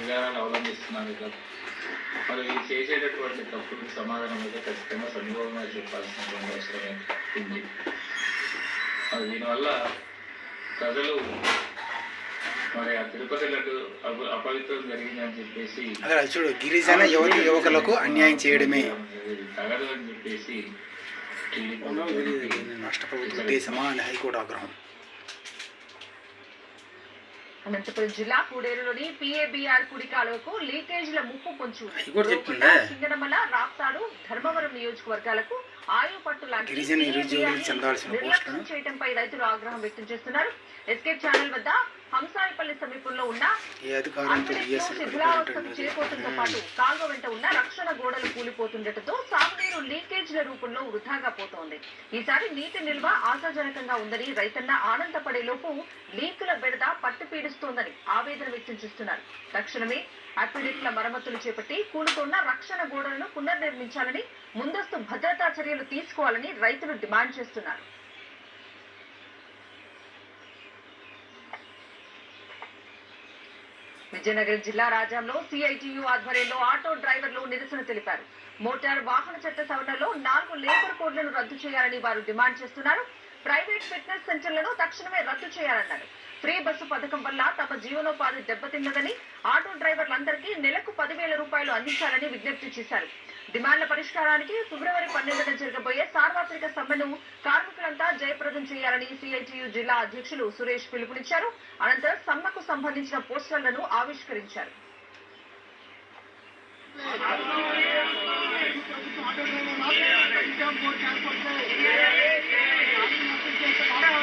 విధానాలు అవలంబిస్తున్నారు కదా. మరి చేసేటటువంటి తప్పులకు సమాధానం అయితే ఖచ్చితంగా సందర్భంగా చెప్పాల్సినటువంటి అవసరం ఉంది. మరి దీనివల్ల ప్రజలు మరి ఆ తిరుపతి లడ్డు అప- అపవిత్రం జరిగిందని చెప్పేసి చూడు గిరిజన యువతి యువకులకు అన్యాయం చేయడమే. తగదు అని చెప్పేసి రాష్ట్ర ప్రభుత్వ ఉద్దేశమా అని హైకోర్టు ఆగ్రహం. అనంతపురం జిల్లా కూడేరులోని పిఏబిఆర్ కుడి కాలువకు లీకేజీల ముప్పు చెప్తుందే. సింగనమల రాప్తాడు ధర్మవరం నియోజకవర్గాలకు ఆయు పట్టు నిర్లక్ష్యం చేయడంపై రైతులు ఆగ్రహం వ్యక్తం చేస్తున్నారు. ఎస్కేప్ ఛానల్ వద్ద హంసాయిపల్లి సమీపంలో ఉన్న శిథిలావస్థకు చేరుకోవడంతో పాటు కాల్వ వెంట ఉన్న రక్షణ గోడలు కూలిపోతుండటంతో నీరు లీకేజీల రూపంలో వృధాగా పోతోంది. ఈసారి నీటి నిల్వ ఆశాజనకంగా ఉందని రైతన్న ఆనందపడే లోపు లీకుల బెడద పట్టు పీడిస్తోందని ఆవేదన వ్యక్తం చేస్తున్నారు. తక్షణమే అక్విడెక్ల మరమ్మతులు చేపట్టి కూలుతున్న రక్షణ గోడలను పునర్నిర్మించాలని ముందస్తు భద్రతా చర్యలు తీసుకోవాలని రైతులు డిమాండ్ చేస్తున్నారు. విజయనగరం జిల్లా రాజాంలో సిఐటియు ఆధ్వర్యంలో ఆటో డ్రైవర్లు నిరసన తెలిపారు. మోటార్ వాహన చట్ట సవరణలో నాలుగు లేబర్ కోడ్లను రద్దు చేయాలని వారు డిమాండ్ చేస్తున్నారు. ప్రైవేట్ ఫిట్నెస్ సెంటర్లను తక్షణమే రద్దు చేయాలన్నారు. ఫ్రీ బస్సు పథకం వల్ల తమ జీవనోపాధి దెబ్బతిన్నదని ఆటో డ్రైవర్లందరికీ నెలకు పదివేల రూపాయలు అందించాలని విజ్ఞప్తి చేశారు. డిమాండ్ల పరిష్కారానికి ఫిబ్రవరి పన్నెండున జరగబోయే సార్వత్రిక సమ్మెను కార్మికులంతా జయప్రదం చేయాలని సిఐటియు జిల్లా అధ్యక్షులు సురేష్ పిలుపునిచ్చారు. అనంతరం సమ్మెకు సంబంధించిన పోస్టర్లను ఆవిష్కరించారు.